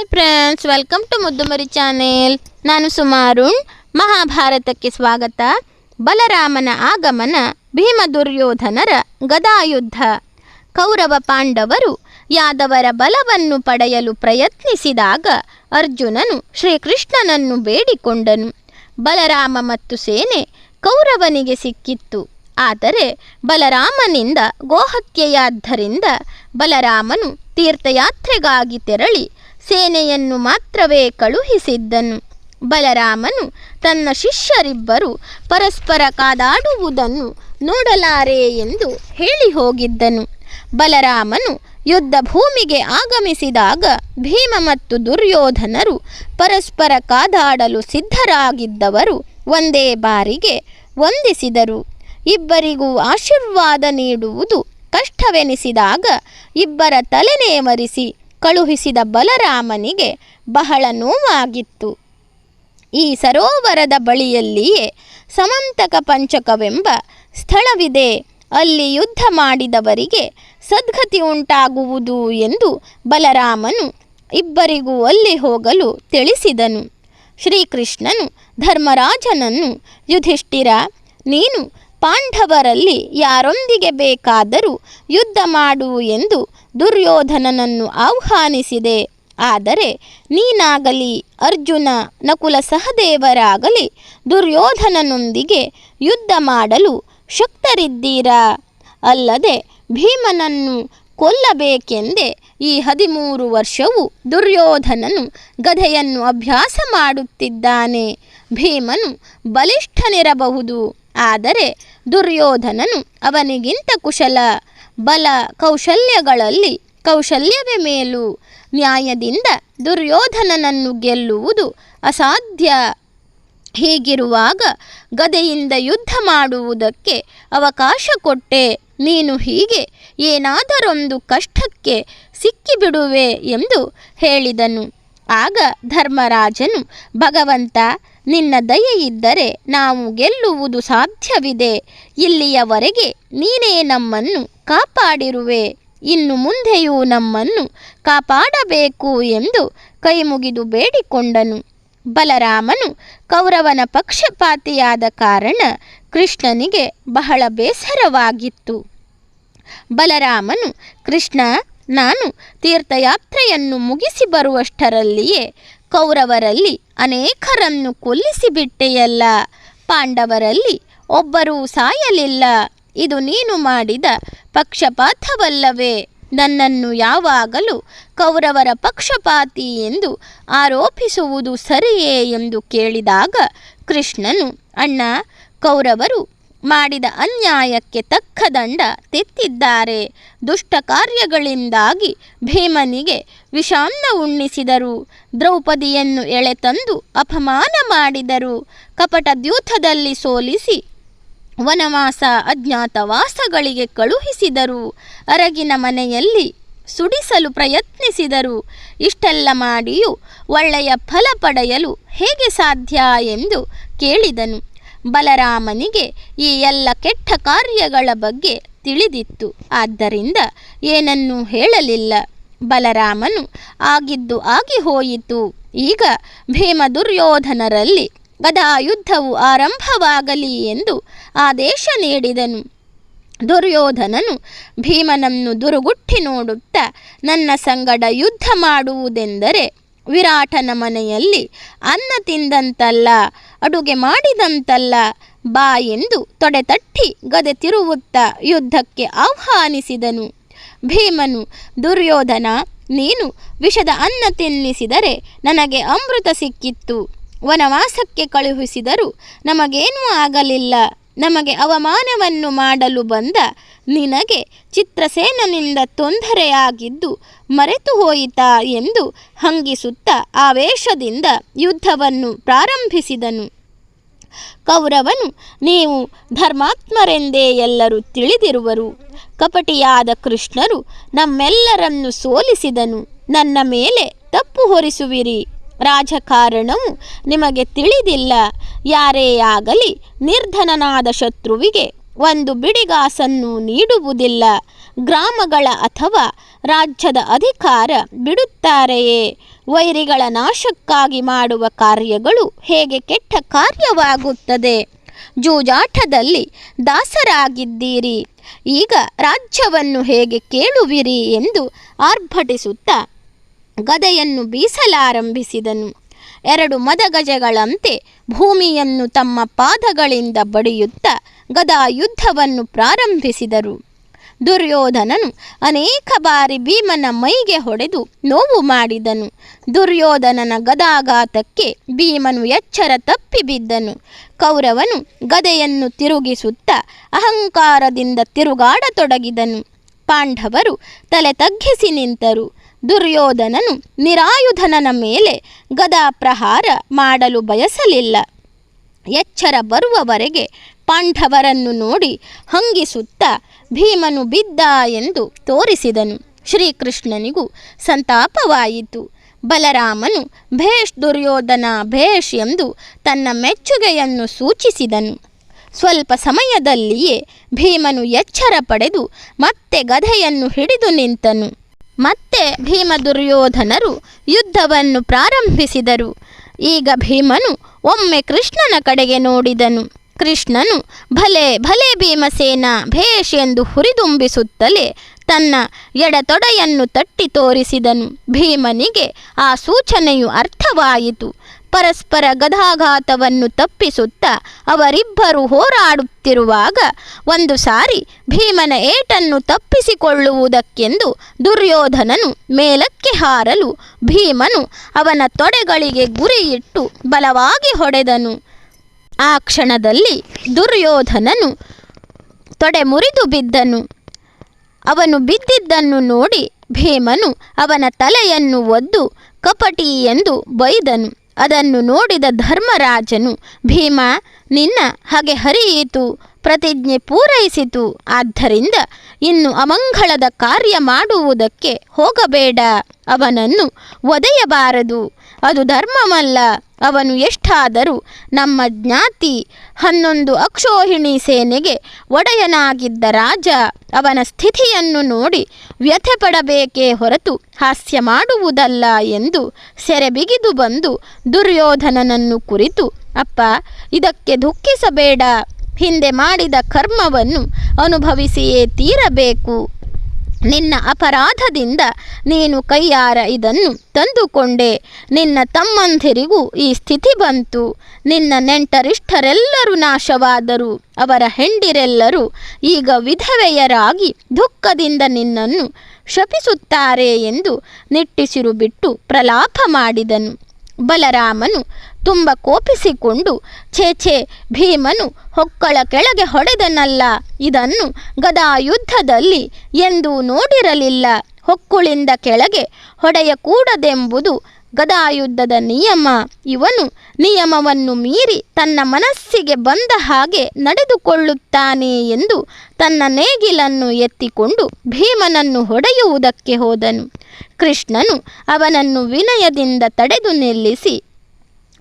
Hi friends welcome to Muddumari channel ನಾನು ಸುಮಾರುಣ್ ಮಹಾಭಾರತಕ್ಕೆ ಸ್ವಾಗತ. ಬಲರಾಮನ ಆಗಮನ ಭೀಮ ದುರ್ಯೋಧನರ ಗದಾಯುದ್ಧ. ಕೌರವ ಪಾಂಡವರು ಯಾದವರ ಬಲವನ್ನು ಪಡೆಯಲು ಪ್ರಯತ್ನಿಸಿದಾಗ ಅರ್ಜುನನು ಶ್ರೀಕೃಷ್ಣನನ್ನು ಬೇಡಿಕೊಂಡನು. ಬಲರಾಮ ಮತ್ತು ಸೇನೆ ಕೌರವನಿಗೆ ಸಿಕ್ಕಿತ್ತು. ಆದರೆ ಬಲರಾಮನಿಂದ ಗೋಹತ್ಯೆಯಾದ್ದರಿಂದ ಬಲರಾಮನು ತೀರ್ಥಯಾತ್ರೆಗಾಗಿ ತೆರಳಿ ಸೇನೆಯನ್ನು ಮಾತ್ರವೇ ಕಳುಹಿಸಿದ್ದನು. ಬಲರಾಮನು ತನ್ನ ಶಿಷ್ಯರಿಬ್ಬರು ಪರಸ್ಪರ ಕಾದಾಡುವುದನ್ನು ನೋಡಲಾರೆ ಎಂದು ಹೇಳಿ ಹೋಗಿದ್ದನು. ಬಲರಾಮನು ಯುದ್ಧ ಭೂಮಿಗೆ ಆಗಮಿಸಿದಾಗ ಭೀಮ ಮತ್ತು ದುರ್ಯೋಧನರು ಪರಸ್ಪರ ಕಾದಾಡಲು ಸಿದ್ಧರಾಗಿದ್ದವರು ಒಂದೇ ಬಾರಿಗೆ ವಂದಿಸಿದರು. ಇಬ್ಬರಿಗೂ ಆಶೀರ್ವಾದ ನೀಡುವುದು ಕಷ್ಟವೆನಿಸಿದಾಗ ಇಬ್ಬರ ತಲೆನೇವರಿಸಿ ಕಳುಹಿಸಿದ ಬಲರಾಮನಿಗೆ ಬಹಳ ನೋವಾಗಿತ್ತು. ಈ ಸರೋವರದ ಬಳಿಯಲ್ಲಿಯೇ ಸಮಂತಕ ಪಂಚಕವೆಂಬ ಸ್ಥಳವಿದೆ. ಅಲ್ಲಿ ಯುದ್ಧ ಮಾಡಿದವರಿಗೆ ಸದ್ಗತಿ ಉಂಟಾಗುವುದು ಎಂದು ಬಲರಾಮನು ಇಬ್ಬರಿಗೂ ಅಲ್ಲಿ ಹೋಗಲು ತಿಳಿಸಿದನು. ಶ್ರೀಕೃಷ್ಣನು ಧರ್ಮರಾಜನನ್ನು ಯುಧಿಷ್ಠಿರ, ನೀನು ಪಾಂಡವರಲ್ಲಿ ಯಾರೊಂದಿಗೆ ಬೇಕಾದರೂ ಯುದ್ಧ ಮಾಡು ಎಂದು ದುರ್ಯೋಧನನನ್ನು ಆಹ್ವಾನಿಸಿದೆ. ಆದರೆ ನೀನಾಗಲಿ ಅರ್ಜುನ ನಕುಲ ಸಹದೇವರಾಗಲಿ ದುರ್ಯೋಧನನೊಂದಿಗೆ ಯುದ್ಧ ಮಾಡಲು ಶಕ್ತರಿದ್ದೀರಾ? ಅಲ್ಲದೆ ಭೀಮನನ್ನು ಕೊಲ್ಲಬೇಕೆಂದೇ ಈ ಹದಿಮೂರು ವರ್ಷವೂ ದುರ್ಯೋಧನನು ಗದೆಯನ್ನು ಅಭ್ಯಾಸ ಮಾಡುತ್ತಿದ್ದಾನೆ. ಭೀಮನು ಬಲಿಷ್ಠನಿರಬಹುದು. ಆದರೆ ದುರ್ಯೋಧನನು ಅವನಿಗಿಂತ ಕುಶಲ ಬಲ ಕೌಶಲ್ಯಗಳಲ್ಲಿ ಕೌಶಲ್ಯವೇ ಮೇಲು. ನ್ಯಾಯದಿಂದ ದುರ್ಯೋಧನನನ್ನು ಗೆಲ್ಲುವುದು ಅಸಾಧ್ಯ. ಹೀಗಿರುವಾಗ ಗದೆಯಿಂದ ಯುದ್ಧ ಮಾಡುವುದಕ್ಕೆ ಅವಕಾಶ ಕೊಟ್ಟೆ. ನೀನು ಹೀಗೆ ಏನಾದರೊಂದು ಕಷ್ಟಕ್ಕೆ ಸಿಕ್ಕಿಬಿಡುವೆ ಎಂದು ಹೇಳಿದನು. ಆಗ ಧರ್ಮರಾಜನು, ಭಗವಂತ, ನಿನ್ನ ದಯೆಯಿದ್ದರೆ ನಾವು ಗೆಲ್ಲುವುದು ಸಾಧ್ಯವಿದೆ. ಇಲ್ಲಿಯವರೆಗೆ ನೀನೇ ನಮ್ಮನ್ನು ಕಾಪಾಡಿರುವೆ. ಇನ್ನು ಮುಂದೆಯೂ ನಮ್ಮನ್ನು ಕಾಪಾಡಬೇಕು ಎಂದು ಕೈಮುಗಿದು ಬೇಡಿಕೊಂಡನು. ಬಲರಾಮನು ಕೌರವನ ಪಕ್ಷಪಾತಿಯಾದ ಕಾರಣ ಕೃಷ್ಣನಿಗೆ ಬಹಳ ಬೇಸರವಾಗಿತ್ತು. ಬಲರಾಮನು, ಕೃಷ್ಣ ನಾನು ತೀರ್ಥಯಾತ್ರೆಯನ್ನು ಮುಗಿಸಿ ಬರುವಷ್ಟರಲ್ಲಿಯೇ ಕೌರವರಲ್ಲಿ ಅನೇಕರನ್ನು ಕೊಲ್ಲಿಸಿಬಿಟ್ಟೆಯಲ್ಲ. ಪಾಂಡವರಲ್ಲಿ ಒಬ್ಬರೂ ಸಾಯಲಿಲ್ಲ. ಇದು ನೀನು ಮಾಡಿದ ಪಕ್ಷಪಾತವಲ್ಲವೇ? ನನ್ನನ್ನು ಯಾವಾಗಲೂ ಕೌರವರ ಪಕ್ಷಪಾತಿ ಎಂದು ಆರೋಪಿಸುವುದು ಸರಿಯೇ ಎಂದು ಕೇಳಿದಾಗ ಕೃಷ್ಣನು, ಅಣ್ಣ, ಕೌರವರು ಮಾಡಿದ ಅನ್ಯಾಯಕ್ಕೆ ತಕ್ಕ ದಂಡ ತೆತ್ತಿದ್ದಾರೆ. ದುಷ್ಟ ಕಾರ್ಯಗಳಿಂದಾಗಿ ಭೀಮನಿಗೆ ವಿಷಾನ್ನ ಉಣ್ಣಿಸಿದರು. ದ್ರೌಪದಿಯನ್ನು ಎಳೆತಂದು ಅಪಮಾನ ಮಾಡಿದರು. ಕಪಟ ದ್ಯೂತದಲ್ಲಿ ಸೋಲಿಸಿ ವನವಾಸ ಅಜ್ಞಾತವಾಸಗಳಿಗೆ ಕಳುಹಿಸಿದರು. ಅರಗಿನ ಮನೆಯಲ್ಲಿ ಸುಡಿಸಲು ಪ್ರಯತ್ನಿಸಿದರು. ಇಷ್ಟೆಲ್ಲ ಮಾಡಿಯೂ ಒಳ್ಳೆಯ ಫಲ ಪಡೆಯಲು ಹೇಗೆ ಸಾಧ್ಯ ಎಂದು ಕೇಳಿದನು. ಬಲರಾಮನಿಗೆ ಈ ಎಲ್ಲ ಕೆಟ್ಟ ಕಾರ್ಯಗಳ ಬಗ್ಗೆ ತಿಳಿದಿತ್ತು. ಆದ್ದರಿಂದ ಏನನ್ನೂ ಹೇಳಲಿಲ್ಲ. ಬಲರಾಮನು ಆಗಿದ್ದು ಆಗಿ ಹೋಯಿತು. ಈಗ ಭೀಮ ದುರ್ಯೋಧನರಲ್ಲಿ ಗದಾಯುದ್ಧವು ಆರಂಭವಾಗಲಿ ಎಂದು ಆದೇಶ ನೀಡಿದನು. ದುರ್ಯೋಧನನು ಭೀಮನನ್ನು ದುರುಗುಟ್ಟಿ ನೋಡುತ್ತಾ, ನನ್ನ ಸಂಗಡ ಯುದ್ಧ ಮಾಡುವುದೆಂದರೆ ವಿರಾಟನ ಮನೆಯಲ್ಲಿ ಅನ್ನ ತಿಂದಂತಲ್ಲ, ಅಡುಗೆ ಮಾಡಿದಂತಲ್ಲ, ಬಾ ಎಂದು ತೊಡೆತಟ್ಟಿ ಗದೆ ತಿರುವುತ್ತಾ ಯುದ್ಧಕ್ಕೆ ಆಹ್ವಾನಿಸಿದನು. ಭೀಮನು, ದುರ್ಯೋಧನ, ನೀನು ವಿಷದ ಅನ್ನ ತಿನ್ನಿಸಿದರೆ ನನಗೆ ಅಮೃತ ಸಿಕ್ಕಿತ್ತು. ವನವಾಸಕ್ಕೆ ಕಳುಹಿಸಿದರೂ ನಮಗೇನೂ ಆಗಲಿಲ್ಲ. ನಮಗೆ ಅವಮಾನವನ್ನು ಮಾಡಲು ಬಂದ ನಿನಗೆ ಚಿತ್ರಸೇನನಿಂದ ತೊಂದರೆಯಾಗಿದ್ದು ಮರೆತು ಹೋಯಿತಾ ಎಂದು ಹಂಗಿಸುತ್ತಾ ಆವೇಶದಿಂದ ಯುದ್ಧವನ್ನು ಪ್ರಾರಂಭಿಸಿದನು. ಕೌರವನು, ನೀವು ಧರ್ಮಾತ್ಮರೆಂದೇ ಎಲ್ಲರೂ ತಿಳಿದಿರುವರು. ಕಪಟಿಯಾದ ಕೃಷ್ಣರು ನಮ್ಮೆಲ್ಲರನ್ನು ಸೋಲಿಸಿದನು. ನನ್ನ ಮೇಲೆ ತಪ್ಪು ಹೊರಿಸುವಿರಿ. ರಾಜಕಾರಣವು ನಿಮಗೆ ತಿಳಿದಿಲ್ಲ. ಯಾರೇ ಆಗಲಿ ನಿರ್ಧನನಾದ ಶತ್ರುವಿಗೆ ಒಂದು ಬಿಡಿಗಾಸನ್ನು ನೀಡುವುದಿಲ್ಲ. ಗ್ರಾಮಗಳ ಅಥವಾ ರಾಜ್ಯದ ಅಧಿಕಾರ ಬಿಡುತ್ತಾರೆಯೇ? ವೈರಿಗಳ ನಾಶಕ್ಕಾಗಿ ಮಾಡುವ ಕಾರ್ಯಗಳು ಹೇಗೆ ಕೆಟ್ಟ ಕಾರ್ಯವಾಗುತ್ತದೆ? ಜೂಜಾಟದಲ್ಲಿ ದಾಸರಾಗಿದ್ದೀರಿ. ಈಗ ರಾಜ್ಯವನ್ನು ಹೇಗೆ ಕೇಳುವಿರಿ ಎಂದು ಆರ್ಭಟಿಸುತ್ತಾ ಗದೆಯನ್ನು ಬೀಸಲಾರಂಭಿಸಿದನು. ಎರಡು ಮದಗಜಗಳಂತೆ ಭೂಮಿಯನ್ನು ತಮ್ಮ ಪಾದಗಳಿಂದ ಬಡಿಯುತ್ತಾ ಗದಾ ಯುದ್ಧವನ್ನು ಪ್ರಾರಂಭಿಸಿದರು. ದುರ್ಯೋಧನನು ಅನೇಕ ಬಾರಿ ಭೀಮನ ಮೈಗೆ ಹೊಡೆದು ನೋವು ಮಾಡಿದನು. ದುರ್ಯೋಧನನ ಗದಾಘಾತಕ್ಕೆ ಭೀಮನು ಎಚ್ಚರ ತಪ್ಪಿ ಬಿದ್ದನು. ಕೌರವನು ಗದೆಯನ್ನು ತಿರುಗಿಸುತ್ತಾ ಅಹಂಕಾರದಿಂದ ತಿರುಗಾಡತೊಡಗಿದನು. ಪಾಂಡವರು ತಲೆ ತಗ್ಗಿಸಿ ನಿಂತರು. ದುರ್ಯೋಧನನು ನಿರಾಯುಧನನ ಮೇಲೆ ಗದಾ ಪ್ರಹಾರ ಮಾಡಲು ಬಯಸಲಿಲ್ಲ. ಎಚ್ಚರ ಬರುವವರೆಗೆ ಪಾಂಡವರನ್ನು ನೋಡಿ ಹಂಗಿಸುತ್ತಾ ಭೀಮನು ಬಿದ್ದ ಎಂದು ತೋರಿಸಿದನು. ಶ್ರೀಕೃಷ್ಣನಿಗೂ ಸಂತಾಪವಾಯಿತು. ಬಲರಾಮನು, ಭೇಷ್ ದುರ್ಯೋಧನ, ಭೇಷ್ ಎಂದು ತನ್ನ ಮೆಚ್ಚುಗೆಯನ್ನು ಸೂಚಿಸಿದನು. ಸ್ವಲ್ಪ ಸಮಯದಲ್ಲಿಯೇ ಭೀಮನು ಎಚ್ಚರ ಪಡೆದು ಮತ್ತೆ ಗಧೆಯನ್ನು ಹಿಡಿದು ನಿಂತನು. ಮತ್ತೆ ಭೀಮ ದುರ್ಯೋಧನರು ಯುದ್ಧವನ್ನು ಪ್ರಾರಂಭಿಸಿದರು. ಈಗ ಭೀಮನು ಒಮ್ಮೆ ಕೃಷ್ಣನ ಕಡೆಗೆ ನೋಡಿದನು. ಕೃಷ್ಣನು, ಭಲೆ ಭಲೆ ಭೀಮಸೇನ, ಭೇಷ್ ಎಂದು ಹುರಿದುಂಬಿಸುತ್ತಲೇ ತನ್ನ ಎಡತೊಡೆಯನ್ನು ತಟ್ಟಿ ತೋರಿಸಿದನು. ಭೀಮನಿಗೆ ಆ ಸೂಚನೆಯು ಅರ್ಥವಾಯಿತು. ಪರಸ್ಪರ ಗದಾಘಾತವನ್ನು ತಪ್ಪಿಸುತ್ತಾ ಅವರಿಬ್ಬರು ಹೋರಾಡುತ್ತಿರುವಾಗ ಒಂದು ಸಾರಿ ಭೀಮನ ಏಟನ್ನು ತಪ್ಪಿಸಿಕೊಳ್ಳುವುದಕ್ಕೆಂದು ದುರ್ಯೋಧನನು ಮೇಲಕ್ಕೆ ಹಾರಲು ಭೀಮನು ಅವನ ತೊಡೆಗಳಿಗೆ ಗುರಿಯಿಟ್ಟು ಬಲವಾಗಿ ಹೊಡೆದನು. ಆ ಕ್ಷಣದಲ್ಲಿ ದುರ್ಯೋಧನನು ತೊಡೆ ಮುರಿದು ಬಿದ್ದನು. ಅವನು ಬಿದ್ದಿದ್ದನ್ನು ನೋಡಿ ಭೀಮನು ಅವನ ತಲೆಯನ್ನು ಒದ್ದು ಕಪಟಿ ಎಂದು ಬೈದನು. ಅದನ್ನು ನೋಡಿದ ಧರ್ಮರಾಜನು ಭೀಮ ನಿನ್ನ ಹಾಗೆ ಹರಿಯಿತು. ಪ್ರತಿಜ್ಞೆ ಪೂರೈಸಿತು. ಆದ್ದರಿಂದ ಇನ್ನು ಅಮಂಗಳದ ಕಾರ್ಯ ಮಾಡುವುದಕ್ಕೆ ಹೋಗಬೇಡ. ಅವನನ್ನು ಒದೆಯಬಾರದು. ಅದು ಧರ್ಮವಲ್ಲ. ಅವನು ಎಷ್ಟಾದರೂ ನಮ್ಮ ಜ್ಞಾತಿ ಹನ್ನೊಂದು ಅಕ್ಷೋಹಿಣಿ ಸೇನೆಗೆ ಒಡೆಯನಾಗಿದ್ದ ರಾಜ ಅವನ ಸ್ಥಿತಿಯನ್ನು ನೋಡಿ ವ್ಯಥೆ ಪಡಬೇಕೇ ಹೊರತು ಹಾಸ್ಯ ಮಾಡುವುದಲ್ಲ ಎಂದು ಸೆರೆ ಬಿಗಿದು ಬಂದು ದುರ್ಯೋಧನನನ್ನು ಕುರಿತು, ಅಪ್ಪ, ಇದಕ್ಕೆ ದುಃಖಿಸಬೇಡ. ಹಿಂದೆ ಮಾಡಿದ ಕರ್ಮವನ್ನು ಅನುಭವಿಸಿಯೇ ತೀರಬೇಕು. ನಿನ್ನ ಅಪರಾಧದಿಂದ ನೀನು ಕೈಯಾರ ಇದನ್ನು ತಂದುಕೊಂಡೆ. ನಿನ್ನ ತಮ್ಮಂದಿರಿಗೂ ಈ ಸ್ಥಿತಿ ಬಂತು. ನಿನ್ನ ನೆಂಟರಿಷ್ಠರೆಲ್ಲರೂ ನಾಶವಾದರು. ಅವರ ಹೆಂಡಿರೆಲ್ಲರೂ ಈಗ ವಿಧವೆಯರಾಗಿ ದುಃಖದಿಂದ ನಿನ್ನನ್ನು ಶಪಿಸುತ್ತಾರೆ ಎಂದು ನಿಟ್ಟಿಸಿರು ಬಿಟ್ಟು ಪ್ರಲಾಪ ಮಾಡಿದನು. ಬಲರಾಮನು ತುಂಬ ಕೋಪಿಸಿಕೊಂಡು ಛೇ ಛೇ ಭೀಮನು ಹೊಕ್ಕಳ ಕೆಳಗೆ ಹೊಡೆದನಲ್ಲ. ಇದನ್ನು ಗದಾಯುದ್ಧದಲ್ಲಿ ಎಂದೂ ನೋಡಿರಲಿಲ್ಲ. ಹೊಕ್ಕುಳಿಂದ ಕೆಳಗೆ ಹೊಡೆಯಕೂಡದೆಂಬುದು ಗದಾಯುದ್ಧದ ನಿಯಮ. ಇವನು ನಿಯಮವನ್ನು ಮೀರಿ ತನ್ನ ಮನಸ್ಸಿಗೆ ಬಂದ ಹಾಗೆ ನಡೆದುಕೊಳ್ಳುತ್ತಾನೆ ಎಂದು ತನ್ನ ನೇಗಿಲನ್ನು ಎತ್ತಿಕೊಂಡು ಭೀಮನನ್ನು ಹೊಡೆಯುವುದಕ್ಕೆ ಹೋದನು. ಕೃಷ್ಣನು ಅವನನ್ನು ವಿನಯದಿಂದ ತಡೆದು ನಿಲ್ಲಿಸಿ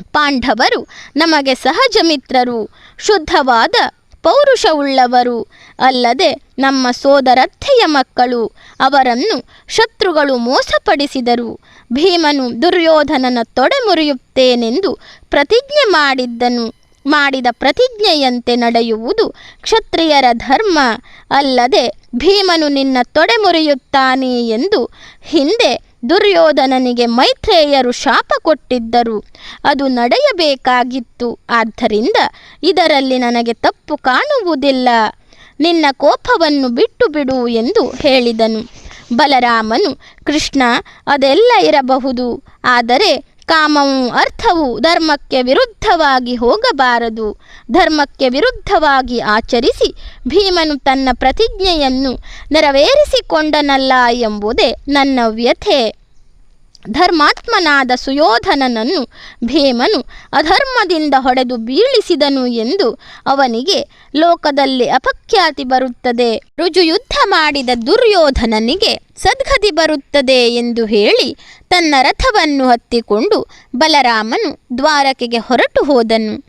ಪಾಂಡವರು ನಮಗೆ ಸಹಜ ಮಿತ್ರರು, ಶುದ್ಧವಾದ ಪೌರುಷವುಳ್ಳವರು. ಅಲ್ಲದೆ ನಮ್ಮ ಸೋದರತ್ತೆಯ ಮಕ್ಕಳು ಅವರನ್ನು ಶತ್ರುಗಳು ಮೋಸಪಡಿಸಿದರು. ಭೀಮನು ದುರ್ಯೋಧನನ ತೊಡೆ ಮುರಿಯುತ್ತೇನೆಂದು ಪ್ರತಿಜ್ಞೆ ಮಾಡಿದ್ದನು. ಮಾಡಿದ ಪ್ರತಿಜ್ಞೆಯಂತೆ ನಡೆಯುವುದು ಕ್ಷತ್ರಿಯರ ಧರ್ಮ. ಅಲ್ಲದೆ ಭೀಮನು ನಿನ್ನ ತೊಡೆ ಮುರಿಯುತ್ತಾನೆ ಎಂದು ಹಿಂದೆ ದುರ್ಯೋಧನನಿಗೆ ಮೈತ್ರೇಯರು ಶಾಪ ಕೊಟ್ಟಿದ್ದರು. ಅದು ನಡೆಯಬೇಕಾಗಿತ್ತು. ಆದ್ದರಿಂದ ಇದರಲ್ಲಿ ನನಗೆ ತಪ್ಪು ಕಾಣುವುದಿಲ್ಲ. ನಿನ್ನ ಕೋಪವನ್ನು ಬಿಟ್ಟು ಬಿಡು ಎಂದು ಹೇಳಿದನು. ಬಲರಾಮನು, ಕೃಷ್ಣ, ಅದೆಲ್ಲ ಇರಬಹುದು. ಆದರೆ ಕಾಮವು ಅರ್ಥವು ಧರ್ಮಕ್ಕೆ ವಿರುದ್ಧವಾಗಿ ಹೋಗಬಾರದು. ಧರ್ಮಕ್ಕೆ ವಿರುದ್ಧವಾಗಿ ಆಚರಿಸಿ ಭೀಮನು ತನ್ನ ಪ್ರತಿಜ್ಞೆಯನ್ನು ನೆರವೇರಿಸಿಕೊಂಡನಲ್ಲ ಎಂಬುದೇ ನನ್ನ ವ್ಯಥೆ. ಧರ್ಮಾತ್ಮನಾದ ಸುಯೋಧನನನ್ನು ಭೀಮನು ಅಧರ್ಮದಿಂದ ಹೊಡೆದು ಬೀಳಿಸಿದನು ಎಂದು ಅವನಿಗೆ ಲೋಕದಲ್ಲಿ ಅಪಖ್ಯಾತಿ ಬರುತ್ತದೆ. ರುಜು ಯುದ್ಧ ಮಾಡಿದ ದುರ್ಯೋಧನನಿಗೆ ಸದ್ಗತಿ ಬರುತ್ತದೆ ಎಂದು ಹೇಳಿ ತನ್ನ ರಥವನ್ನು ಹತ್ತಿಕೊಂಡು ಬಲರಾಮನು ದ್ವಾರಕೆಗೆ ಹೊರಟು ಹೋದನು.